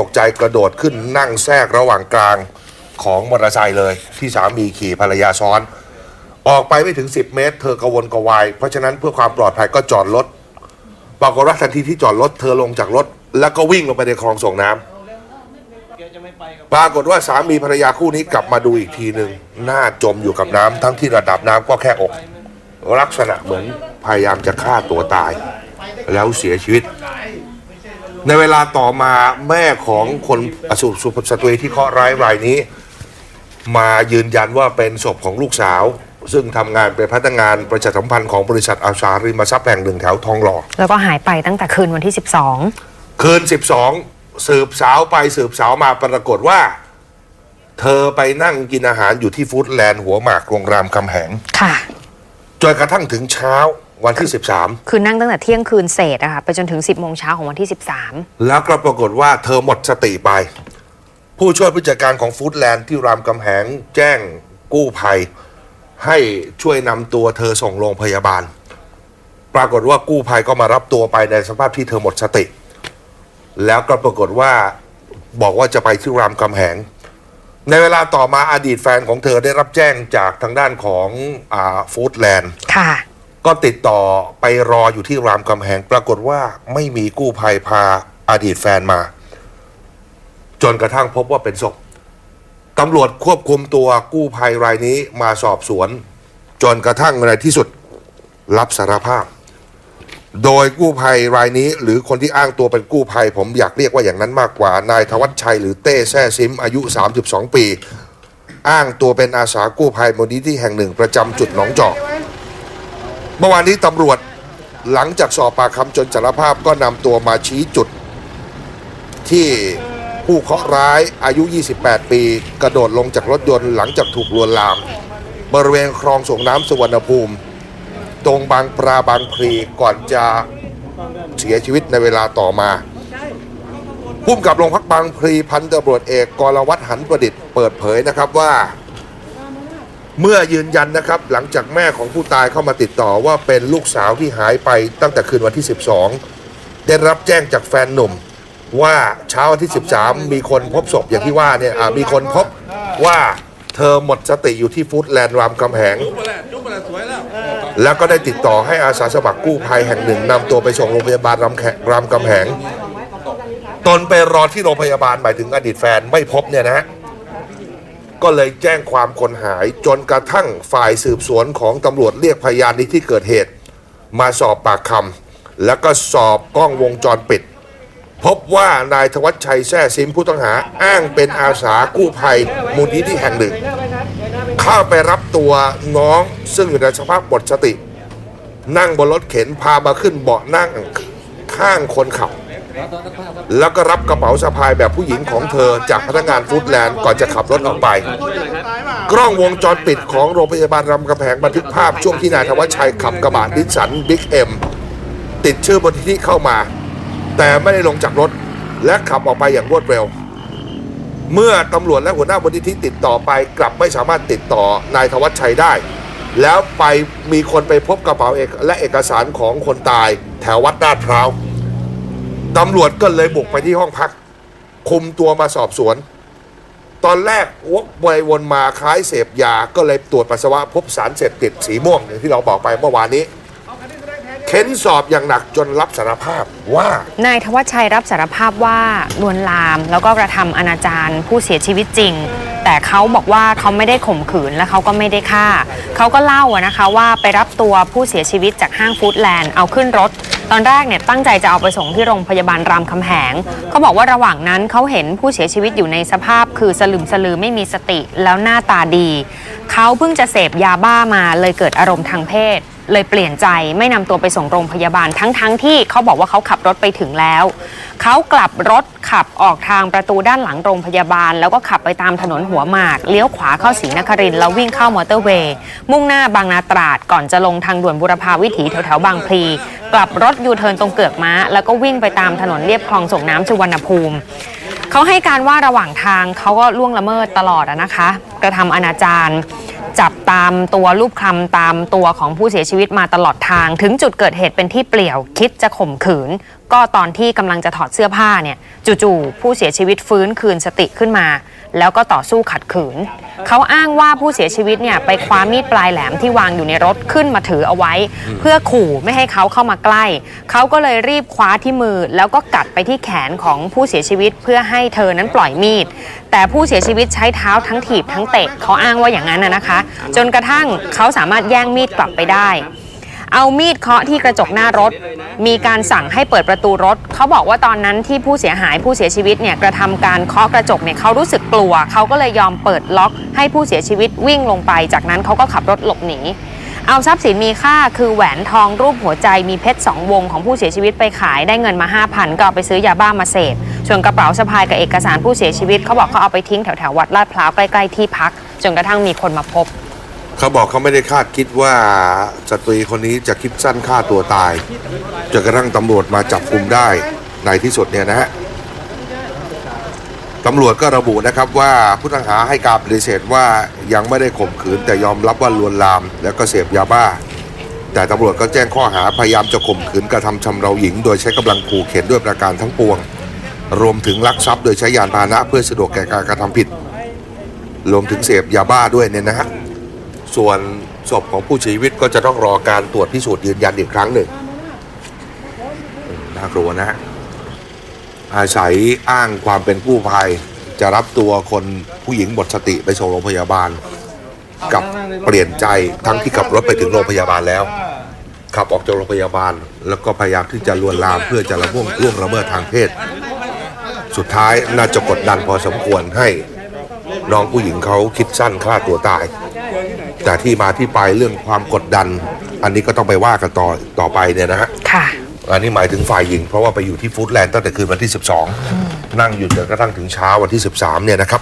ตกใจกระโดดขึ้นนั่งแทรกระหว่างกลางของมอเตอร์ไซค์เลย ที่สามีขี่ภรรยาซ้อน ออกไปไม่ถึง 10 เมตร เธอกระวนกระวาย เพราะฉะนั้นเพื่อความปลอดภัยก็จอดรถปรากฏว่าทันทีที่จอดรถเธอลงจากรถ แล้วก็วิ่งลงไปในคลองส่งน้ำปรากฏว่าสามีภรรยาคู่นี้กลับมาดูอีกทีหนึ่งหน้าจมอยู่กับน้ำทั้งที่ระดับน้ำก็แค่อก ลักษณะเหมือนพยายามจะฆ่าตัวตาย แล้วเสียชีวิต ในเวลาต่อมาแม่ของคนอสุสุสตรีที่เคราะห์ร้ายรายนี้ มายืนยันว่าเป็นศพของลูกสาว ซึ่งทำงานเป็นพนักงานประชาสัมพันธ์ของบริษัทอาสาริมทรัพย์แห่งหนึ่งแถวทองหล่อ แล้วก็หายไปตั้งแต่คืนวันที่ 12 คืน 12 สืบสาวไปสืบสาวมาปรากฏว่า เธอไปนั่งกินอาหารอยู่ที่ฟู้ดแลนด์หัวหมากโรงแรมคำแหง ค่ะ จนกระทั่งถึงเช้า วันที่ 13 คือนั่งตั้งแต่เที่ยงคืนเศษอะค่ะไปจนถึง 10โมงเช้าของวันที่แล้วก็ปรากฏว่าเธอหมดสติไป ผู้ช่วยผู้จัดการของฟู้ดแลนด์ที่รามคำแหงแจ้งกู้ภัย ให้ช่วยนำตัวเธอส่งโรงพยาบาล ปรากฏว่ากู้ภัยก็มารับตัวไปในสภาพที่เธอหมดสติ แล้วก็ปรากฏว่าบอกว่าจะไปที่รามคำแหงในเวลาต่อมาอดีตแฟนของเธอได้รับแจ้งจากทางด้านของฟู้ดแลนด์13ค่ะ ก็ติดต่อไปรออยู่ที่รามคำแหงปรากฏว่าไม่มีกู้ภัยพาอดีตแฟนมา จนกระทั่งพบว่าเป็นศพตำรวจควบคุมตัวกู้ภัยรายนี้มาสอบสวน จนกระทั่งในที่สุดรับสารภาพ โดยกู้ภัยรายนี้ หรือคนที่อ้างตัวเป็นกู้ภัย ผมอยากเรียกว่าอย่างนั้นมากกว่านายธวัชชัยหรือเต้แซ่ซิมอายุ 32 ปี อ้างตัวเป็นอาสากู้ภัยมูลนิธิแห่งหนึ่งประจำจุดหนองจอก เมื่อวานนี้ตำรวจหลังจากสอบปากคำจนสารภาพก็นำตัวมาชี้จุด ที่ผู้เคราะห์ร้ายอายุ 28 ปี กระโดดลงจากรถยนต์หลังจากถูกลวนลาม บริเวณคลองส่งน้ำสุวรรณภูมิ ตรงบางปลาบางพลีก่อนจะเสียชีวิตในเวลาต่อมาพุ่มกับโรงพักบางพลีพันตำรวจเอกกรวัตรหันประดิษฐ์เปิดเผยนะครับว่า เมื่อยืนยันนะครับ หลังจากแม่ของผู้ตายเข้ามาติดต่อว่าเป็นลูกสาวที่หายไปตั้งแต่คืนวันที่ 12 ได้รับแจ้งจากแฟนหนุ่ม ว่าเช้าวันที่ 13 มีคนพบศพอย่างที่ว่าเนี่ยอ่ามีคนพบว่าเธอหมดสติอยู่ที่ฟู้ดแลนด์รามคำแหงแล้วก็ได้ติดต่อให้อาสาสมัครกู้ภัยแห่งหนึ่งนำตัวไปส่งโรงพยาบาลรามแขรามคำแหง ตนไปรอที่โรงพยาบาลหมายถึงอดีตแฟนไม่พบเนี่ยนะฮะ ก็เลยแจ้งความคนหายจนกระทั่งฝ่ายสืบสวนของตำรวจเรียกพยานในที่เกิดเหตุ มาสอบปากคำแล้วก็สอบกล้องวงจรปิด พบว่านายธวัชชัยแซ่ซิมผู้ต้องหาอ้างเป็นอาสากู้ภัยมูลนิธิแห่งหนึ่ง เข้าไปรับตัวน้องซึ่งอยู่ในสภาพหมดสติ นั่งบนรถเข็นพามาขึ้นเบาะนั่งข้างคนขับ แล้วก็รับกระเป๋าสะพายแบบผู้หญิงของเธอจากพนักงานฟู้ดแลนด์ก่อนจะขับรถออกไป กล้องวงจรปิดของโรงพยาบาลรำกำแพงบันทึกภาพช่วงที่นายธวัชชัยขับกระบะดิสสันบิ๊กเอ็มติดชื่อบนที่เข้ามา แต่ไม่ได้ลงจากรถและขับออกไปอย่างรวดเร็ว เมื่อตำรวจและหัวหน้าบนที่ติดต่อไปกลับไม่สามารถติดต่อนายธวัชชัยได้ แล้วไปมีคนไปพบกระเป๋าเอกและเอกสารของคนตายแถววัดลาดพร้าว ตำรวจก็เลยบุกไปที่ห้องพัก คุมตัวมาสอบสวน ตอนแรกวกไปวนมาคล้ายเสพยาก็เลยตรวจปัสสาวะพบสารเสพติดสีม่วงอย่างที่เราบอกไปเมื่อวานนี้ เค้นสอบอย่างหนักจนรับสารภาพว่า นายธวัชชัยรับสารภาพว่าลวนลาม แล้วก็กระทำอนาจารผู้เสียชีวิตจริง แต่เขาบอกว่าเขาไม่ได้ข่มขืนและเขาก็ไม่ได้ฆ่า เขาก็เล่าอะนะคะว่าไปรับตัวผู้เสียชีวิตจากห้างฟู้ดแลนด์เอาขึ้นรถ ตอนแรกเนี่ยตั้งใจจะเอาไปส่งที่โรงพยาบาลรามคำแหงเขาบอกว่าระหว่างนั้นเขาเห็นผู้เสียชีวิตอยู่ในสภาพ คือสลึมสลือไม่มีสติแล้วหน้าตาดี เขาเพิ่งจะเสพยาบ้ามาเลยเกิดอารมณ์ทางเพศ เลยเปลี่ยนใจไม่นำตัวไปส่งโรงพยาบาลทั้งๆทที่เขาบอกว่าเขาขับรถไปถึงแล้ว เขากลับรถขับออกทางประตูด้านหลังโรงพยาบาล แล้วก็ขับไปตามถนนหัวหมาก เลี้ยวขวาเข้าศรีนครินทร์แล้ววิ่งเข้ามอเตอร์เวย์มุ่งหน้าบางนาตราดก่อนจะลงทางด่วนบุรพาวิถีแถวๆบางพลี กลับรถยูเทิร์นตรงเกือกม้า แล้วก็วิ่งไปตามถนนเรียบคลองส่งน้ำสุวรรณภูมิ เขาให้การว่าระหว่างทางเขาก็ล่วงละเมิดตลอดนะคะ กระทำอนาจาร จับตามตัวรูปคลำตามตัวของผู้เสียชีวิตมาตลอดทาง ถึงจุดเกิดเหตุเป็นที่เปลี่ยว คิดจะข่มขืน ก็ตอนที่กำลังจะถอดเสื้อผ้าเนี่ยจู่ๆผู้เสียชีวิตฟื้นคืนสติขึ้นมา แล้วก็ต่อสู้ขัดขืน เขาอ้างว่าผู้เสียชีวิตเนี่ยไปคว้ามีดปลายแหลมที่วางอยู่ในรถขึ้นมาถือเอาไว้ เพื่อขู่ไม่ให้เขาเข้ามาใกล้ เขาก็เลยรีบคว้าที่มือ แล้วก็กัดไปที่แขนของผู้เสียชีวิต เพื่อให้เธอนั้นปล่อยมีดแต่ผู้เสียชีวิตใช้เท้าทั้งถีบทั้งเตะเขาอ้างว่าอย่างนั้นนะนะคะจนกระทั่งเขาสามารถแย่งมีดกลับไปได้ เอามีดเคาะที่กระจกหน้ารถ มีการสั่งให้เปิดประตูรถ เขาบอกว่าตอนนั้นที่ผู้เสียหายผู้เสียชีวิตเนี่ยกระทำการเคาะกระจกเนี่ยเขารู้สึกกลัว เขาก็เลยยอมเปิดล็อกให้ผู้เสียชีวิตวิ่งลงไป จากนั้นเขาก็ขับรถหลบหนีเอาทรัพย์สินมีค่าคือแหวนทองรูปหัวใจมีเพชรสองวงของผู้เสียชีวิตไปขายได้เงินมา 5,000 ก็เอาไปซื้อยาบ้ามาเสพส่วนกระเป๋าสะพายกับเอกสารผู้เสียชีวิตเขาบอกเขาเอาไปทิ้งแถวๆวัดลาดพร้าวใกล้ ๆ ที่พัก จนกระทั่งมีคนมาพบ เขาบอกเขาไม่ได้คาดคิดว่าสตรีคนนี้จะคิดสั้นฆ่าตัวตายจนกระทั่งตำรวจมาจับกลุ่มได้ในที่สุดเนี่ยนะฮะตำรวจก็ระบุนะครับว่าผู้ต้องหาให้การปฏิเสธว่ายังไม่ได้ข่มขืนแต่ยอมรับว่าลวนลาม แล้วก็เสพยาบ้า แต่ตำรวจก็แจ้งข้อหาพยายามจะข่มขืนกระทำชำเราหญิง โดยใช้กำลังขู่เข็นด้วยประการทั้งปวง รวมถึงลักทรัพย์โดยใช้ยานพาหนะเพื่อสะดวกแก่การกระทำผิด รวมถึงเสพยาบ้าด้วยเนี่ยนะฮะ ส่วนศพของผู้เสียชีวิตก็จะต้องรอการตรวจพิสูจน์ยืนยันอีกครั้งหนึ่งอืมน่ากลัวนะฮะอาศัยอ้างความเป็นผู้ภัยจะรับตัวคนผู้หญิงหมดสติไปส่งโรงพยาบาล กับเปลี่ยนใจทั้งที่ขับรถไปถึงโรงพยาบาลแล้ว ขับออกจากโรงพยาบาล แล้วก็พยายามที่จะลวนลามเพื่อจะละม่วงล่วงละเมิดทางเพศ สุดท้ายน่าจะกดดันพอสมควรให้ น้องผู้หญิงเขาคิดสั้นฆ่าตัวตาย แต่ที่มาที่ไปเรื่องความกดดัน อันนี้ก็ต้องไปว่ากันต่อต่อไปเนี่ยนะฮะค่ะ อันนี้หมายถึงฝ่ายหญิงเพราะว่าไปอยู่ที่ฟู้ดแลนด์ตั้งแต่คืนวันที่ 12 นั่งอยู่จนกระทั่งถึงเช้าวันที่ 13เนี่ยนะครับ